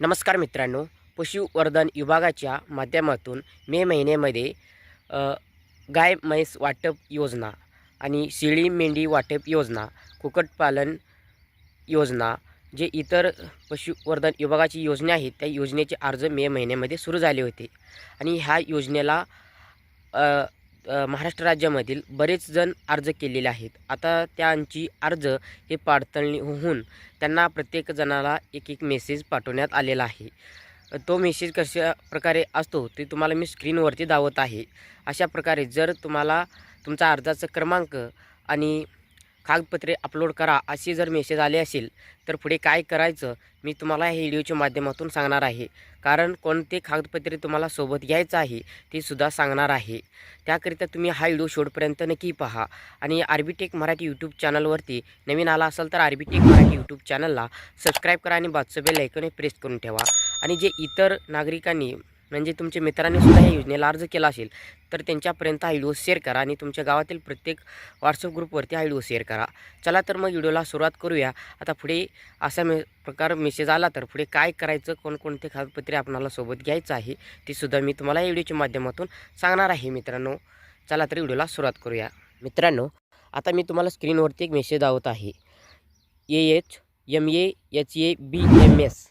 नमस्कार मित्रांनो पशुवर्धन विभागाच्या माध्यमातून मे महिन्यामध्ये गाय म्हैस वाटप योजना आणि शेळी मेंढी वाटप योजना कुक्कुटपालन योजना जे इतर पशुवर्धन विभागाची योजना आहेत त्या योजनेचे अर्ज मे महिन्यामध्ये सुरू झाले होते. आणि ह्या योजनेला महाराष्ट्र राज्यामधील बरेच जण अर्ज केलेले आहेत. आता त्यांची अर्ज हे पाडतळणी होऊन त्यांना प्रत्येक जणाला एक एक मेसेज पाठवण्यात आलेला आहे. तो मेसेज कशा प्रकारे असतो ते तुम्हाला मी स्क्रीनवरती दावत आहे. अशा प्रकारे जर तुम्हाला तुमचा अर्जाचा क्रमांक आणि कागदपत्रे अपलोड करा असे जर मेसेज आले असेल तर पुढे काय करायचं? मी तुम्हाला या व्हिडिओच्या माध्यमातून सांगणार आहे. कारण कोणते कागदपत्रे तुम्हाला सोबत घ्यायचं आहे ते सुद्धा सांगणार आहे. त्याकरिता तुम्ही हा व्हिडिओ शेवटपर्यंत नक्की पहा. आणि आर्बीटेक मराठी यूट्यूब चॅनलवरती नवीन आला असाल तर आर्बीटेक मराठी यूट्यूब चॅनलला सबस्क्राईब करा आणि बाजूचं बेल ऐकून प्रेस करून ठेवा. आणि जे इतर नागरिकांनी म्हणजे तुमच्या मित्रांनी सुद्धा या योजनेला अर्ज केला असेल तर त्यांच्यापर्यंत हा व्हिडिओ शेअर करा आणि तुमच्या गावातील प्रत्येक व्हॉट्सअप ग्रुपवरती हा व्हिडिओ शेअर करा. चला तर मग व्हिडिओला सुरुवात करूया. आता पुढे असा मे प्रकार मेसेज आला तर पुढे काय करायचं कोणकोणते कागदपत्रे आपणाला सोबत घ्यायचं आहे ते सुद्धा मी तुम्हाला या व्हिडिओच्या माध्यमातून सांगणार आहे मित्रांनो. चला तर व्हिडिओला सुरुवात करूया. मित्रांनो आता मी तुम्हाला स्क्रीनवरती एक मेसेज दावत आहे. A H M A H A B M S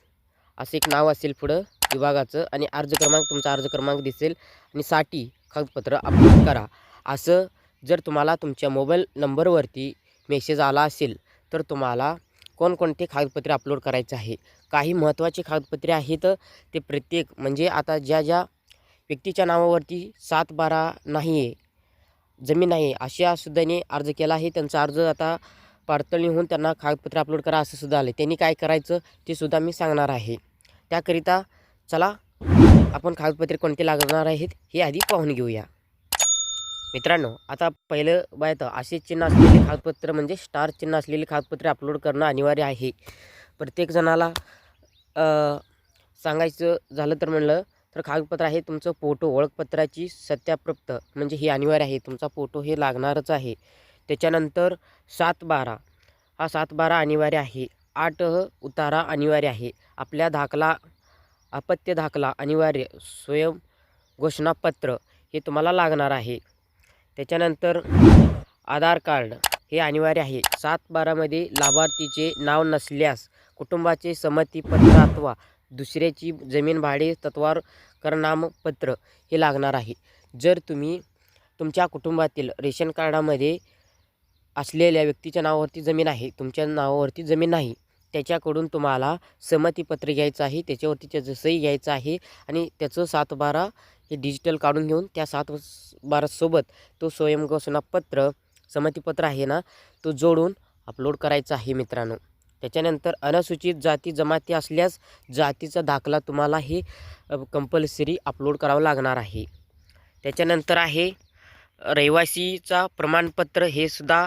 असं एक नाव असेल पुढं. विभागाचं आणि अर्ज क्रमांक तुमचा अर्ज क्रमांक दिसेल आणि साठी कागदपत्र अपलोड करा. असं जर तुम्हाला तुमच्या मोबाईल नंबरवरती मेसेज आला असेल तर तुम्हाला कोणकोणते कागदपत्रे अपलोड करायचे आहे? काही महत्त्वाचे कागदपत्रे आहेत ते प्रत्येक म्हणजे आता ज्या ज्या व्यक्तीच्या नावावरती सात बारा नाही आहे जमीन आहे अशा सुद्धाने अर्ज केला आहे. त्यांचा अर्ज आता पडताळणी होऊन त्यांना कागदपत्रे अपलोड करा असं सुद्धा आलं त्यांनी काय करायचं ते सुद्धा मी सांगणार आहे. त्याकरिता चला आपण कागदपत्रे कोणते लागणार आहेत हे आधी पाहून घेऊया. मित्रांनो आता पहिलं बायत असे चिन्ह असलेले कागदपत्र म्हणजे स्टार चिन्ह असलेले कागदपत्रे अपलोड करणं अनिवार्य आहे. प्रत्येक जणाला सांगायचं झालं तर म्हणलं तर कागदपत्र आहे तुमचं फोटो ओळखपत्राची सत्याप्रप्त म्हणजे हे अनिवार्य आहे. तुमचा फोटो हे लागणारच आहे. त्याच्यानंतर सात बारा. हा सात बारा अनिवार्य आहे. आठ उतारा अनिवार्य आहे. आपल्या दाखला अपत्य दाखला अनिवार्य स्वयं घोषणापत्र हे तुम्हाला लागणार आहे. त्याच्यानंतर आधार कार्ड हे अनिवार्य आहे. सात बारामध्ये लाभार्थीचे नाव नसल्यास कुटुंबाचे संमतीपत्र अथवा दुसऱ्याची जमीन भाडे तत्वावर करनामपत्र हे लागणार आहे. जर तुम्ही तुमच्या कुटुंबातील रेशन कार्डामध्ये असलेल्या व्यक्तीच्या नावावरती जमीन आहे तुमच्या नावावरती जमीन नाही त्याच्याकडून तुम्हाला संमतीपत्र घ्यायचं आहे त्याच्यावरती त्याचं सही घ्यायचं आहे आणि त्याचं सातबारा हे डिजिटल काढून घेऊन त्या सात बारासोबत तो स्वयंघोषणापत्र संमतीपत्र आहे ना तो जोडून अपलोड करायचा आहे मित्रांनो. त्याच्यानंतर अनुसूचित जाती जमाती असल्यास जातीचा दाखला तुम्हाला हे कंपल्सरी अपलोड करावं लागणार आहे. त्याच्यानंतर आहे रहिवासीचा प्रमाणपत्र हे सुद्धा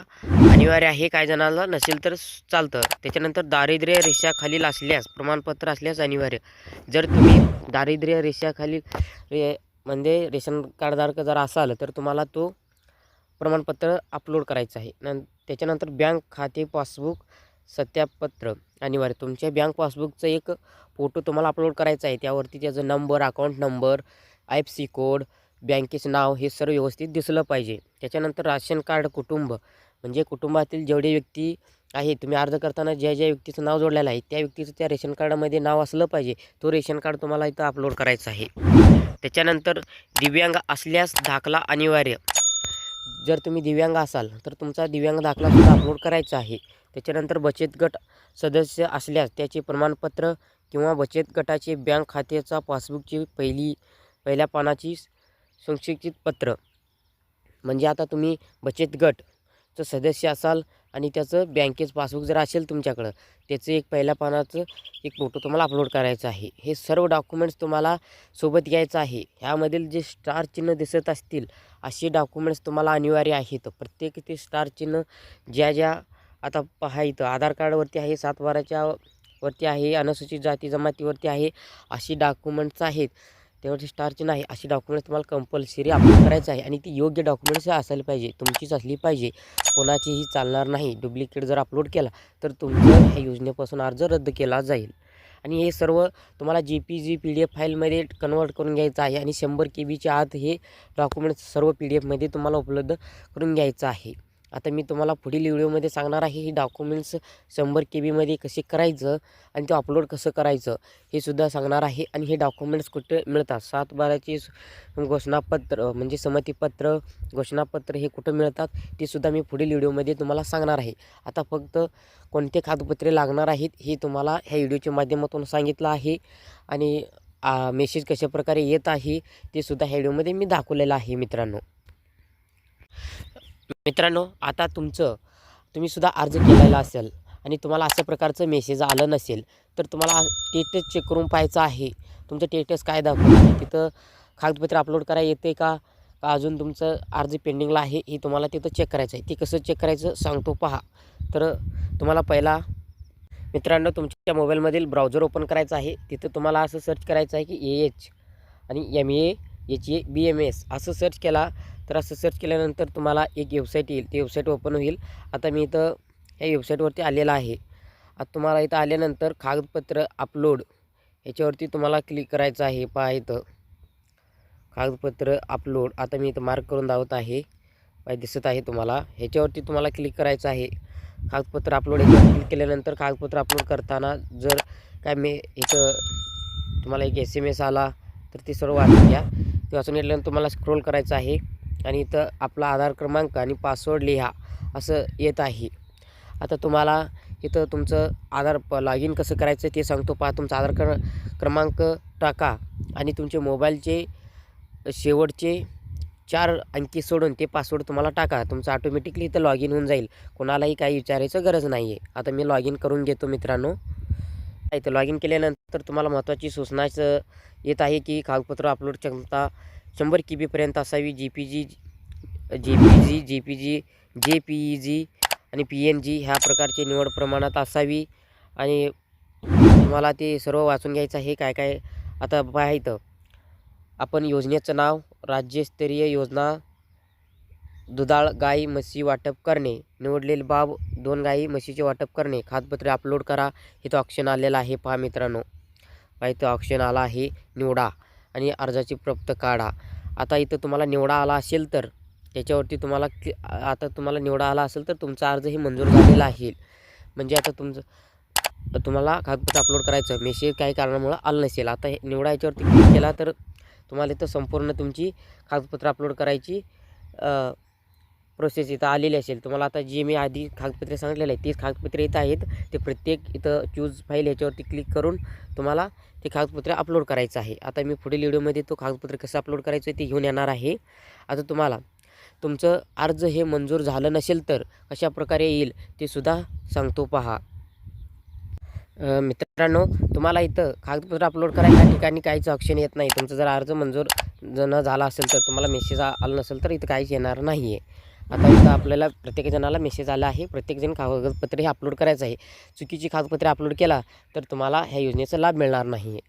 अनिवार्य आहे. काही जणाला नसेल तर चालतं. त्याच्यानंतर दारिद्र्य रेषाखालील असल्यास प्रमाणपत्र असल्यास अनिवार्य. जर तुम्ही दारिद्र्य रेषाखालील रे म्हणजे रेशन कार्डधारक जर असाल तर तुम्हाला तो प्रमाणपत्र अपलोड करायचं आहे. नं त्याच्यानंतर बँक खाते पासबुक सत्यापत्र अनिवार्य. तुमच्या बँक पासबुकचं एक फोटो तुम्हाला अपलोड करायचा आहे. त्यावरती त्याचं number account number I F C code बँकेचं नाव हे सर्व व्यवस्थित दिसलं पाहिजे. त्याच्यानंतर राशन कार्ड कुटुंब. म्हणजे कुटुंबातील जेवढे व्यक्ती आहे तुम्ही अर्ज करताना ज्या ज्या व्यक्तीचं नाव जोडलेलं आहे त्या व्यक्तीचं त्या रेशन कार्डामध्ये नाव असलं पाहिजे. तो रेशन कार्ड तुम्हाला इथं अपलोड करायचं आहे. त्याच्यानंतर दिव्यांग असल्यास दाखला अनिवार्य. जर तुम्ही दिव्यांग असाल तर तुमचा दिव्यांग दाखला सुद्धा अपलोड करायचा आहे. त्याच्यानंतर बचत गट सदस्य असल्यास त्याचे प्रमाणपत्र किंवा बचत गटाचे बँक खात्याचा पासबुकची पहिली पहिल्या पानाची संक्षिप्त पत्र. म्हणजे आता तुम्ही बचत गटचं सदस्य असाल आणि त्याचं बँकेचं पासबुक जर असेल तुमच्याकडं त्याचं एक पहिल्या पानाचं एक फोटो तुम्हाला अपलोड करायचं आहे. हे सर्व डॉक्युमेंट्स तुम्हाला सोबत घ्यायचं आहे. ह्यामधील जे स्टार चिन्ह दिसत असतील असे डॉक्युमेंट्स तुम्हाला अनिवार्य आहेत. प्रत्येक ते स्टार चिन्ह ज्या ज्या आता पहा आधार कार्डवरती आहे सात वरती आहे अनुसूचित जाती जमातीवरती आहे अशी डॉक्युमेंट्स आहेत. त्यावरती स्टार चिन्ह आहे अशी डॉक्युमेंट्स तुम्हाला कंपल्सरी अपलोड करायचं आहे. आणि ती योग्य डॉक्युमेंट्स असायला पाहिजे. तुमचीच असली पाहिजे. कोणाचीही चालणार नाही. डुप्लिकेट जर अपलोड केला तर तुमचं ह्या योजनेपासून अर्ज रद्द केला जाईल. आणि हे सर्व तुम्हाला G P G P D F फाईलमध्ये कन्वर्ट करून घ्यायचं आहे. आणि शंभर के बीच्या आत हे डॉक्युमेंट्स सर्व पी डी एफमध्ये तुम्हाला उपलब्ध करून घ्यायचं आहे. आता मी तुम्हाला पुढील व्हिडिओमध्ये सांगणार आहे ही डॉक्युमेंट्स शंभर के बीमध्ये कसे करायचं आणि ते अपलोड कसं करायचं हे सुद्धा सांगणार आहे. आणि हे डॉक्युमेंट्स कुठे मिळतात? सात बाराचे घोषणापत्र म्हणजे संमतीपत्र घोषणापत्र हे कुठं मिळतात ते सुद्धा मी पुढील व्हिडिओमध्ये तुम्हाला सांगणार आहे. आता फक्त कोणते कागदपत्रे लागणार आहेत हे तुम्हाला ह्या व्हिडिओच्या माध्यमातून सांगितलं आहे. आणि मेसेज कशाप्रकारे येत आहे ते सुद्धा ह्या व्हिडिओमध्ये मी दाखवलेलं आहे मित्रांनो. मित्रांनो आता तुमचं तुम्हीसुद्धा अर्ज केलेला असेल आणि तुम्हाला अशा प्रकारचं मेसेज आलं नसेल तर तुम्हाला टेटस चेक करून पाहायचं आहे. तुमचं टेटस काय दाखवतं तिथं कागदपत्र अपलोड करा येते का? का अजून तुमचं अर्ज पेंडिंगला आहे हे तुम्हाला तिथं चेक करायचं आहे. ते कसं चेक करायचं सांगतो पहा. तर तुम्हाला पहिला मित्रांनो तुमच्या मोबाईलमधील ब्राउझर ओपन करायचं आहे. तिथं तुम्हाला असं सर्च करायचं आहे की ए एच आणि M A H A B M S असं सर्च केला तर असं सर्च केल्यानंतर तुम्हाला एक वेबसाईट येईल. ती वेबसाईट ओपन होईल. आता मी इथं या वेबसाईटवरती आलेलं आहे. आता तुम्हाला इथं आल्यानंतर कागदपत्र अपलोड याच्यावरती तुम्हाला क्लिक करायचं आहे. पहा इथं. कागदपत्र अपलोड आता मी इथं मार्क करून दावत आहे. पाय दिसत आहे तुम्हाला. ह्याच्यावरती तुम्हाला क्लिक करायचं आहे. कागदपत्र अपलोड याच्यावर क्लिक केल्यानंतर कागदपत्र अपलोड करताना जर काय मी इथं तुम्हाला एक एस एम एस आला तर ते सर्व वाचून घ्या. ते वाचून घेतल्यानंतर तुम्हाला स्क्रोल करायचं आहे. आणि इथं आपला आधार क्रमांक आणि पासवर्ड लिहा असं येत आहे. आता तुम्हाला इथं तुमचं आधार प लॉग इन कसं करायचं ते सांगतो. पहा तुमचा आधार क्र क्रमांक टाका आणि तुमचे मोबाईलचे शेवटचे चार अंकी सोडून ते पासवर्ड तुम्हाला टाका. तुमचं ऑटोमॅटिकली इथं लॉग इन होऊन जाईल. कोणालाही काही विचारायचं गरज नाही आहे आता मी लॉग इन करून घेतो मित्रांनो. इथं लॉग इन केल्यानंतर तुम्हाला महत्त्वाची सूचनाचं येत आहे की कागदपत्र अपलोड क्षमता शंभर के बीपर्यंत असावी. जी पी जी J P G J P G J P E जी आणि पी एन जी ह्या प्रकारची निवड प्रमाणात असावी. आणि तुम्हाला ते सर्व वाचून घ्यायचं आहे. काय काय आता पाहायचं आपण योजनेचं नाव राज्यस्तरीय योजना दुधाळ गाई म्हशी वाटप करणे निवडलेली बाब दोन गाई म्हशीचे वाटप करणे खातपत्रे अपलोड करा. हे तो ऑप्शन आलेला आहे पहा मित्रांनो. पाहिजे इथं ऑप्शन आला आहे निवडा. आणि अर्जाची प्रप्त काढा. आता इथं तुम्हाला निवडा आला असेल तर त्याच्यावरती तुम्हाला क्लि आता तुम्हाला निवडा आला असेल तर तुमचा अर्ज हे मंजूर झालेला आहे. म्हणजे आता तुमचं तुम्हाला कागदपत्र अपलोड करायचं मेसेज काही कारणामुळं आलं नसेल. आता हे निवडा याच्यावरती क्लिक केला तर तुम्हाला इथं संपूर्ण तुमची कागदपत्र अपलोड करायची प्रोसेस इथं आलेली असेल. तुम्हाला आता जे मी आधी कागदपत्रे सांगितलेले आहे तीच कागदपत्रे इथं आहेत. ते प्रत्येक इथं चूज फाईल याच्यावरती क्लिक करून तुम्हाला ते कागदपत्रे अपलोड करायचं आहे. आता मी पुढील व्हिडिओमध्ये तो कागदपत्र कसं अपलोड करायचं आहे ते घेऊन येणार आहे. आता तुम्हाला तुमचं अर्ज हे मंजूर झालं नसेल तर कशा प्रकारे येईल ते सुद्धा सांगतो पहा. मित्रांनो तुम्हाला इथं कागदपत्र अपलोड करायच्या ठिकाणी काहीच ऑप्शन येत नाही. तुमचा जर अर्ज मंजूर जर न झाला असेल तर तुम्हाला मेसेज आला नसेल तर इथं काहीच येणार नाही आहे आता इथं आपल्याला प्रत्येकजणाला मेसेज आला आहे. प्रत्येकजण कागदपत्रे हे अपलोड करायचं आहे. चुकीची कागदपत्रे अपलोड केला तर तुम्हाला ह्या योजनेचा लाभ मिळणार नाही आहे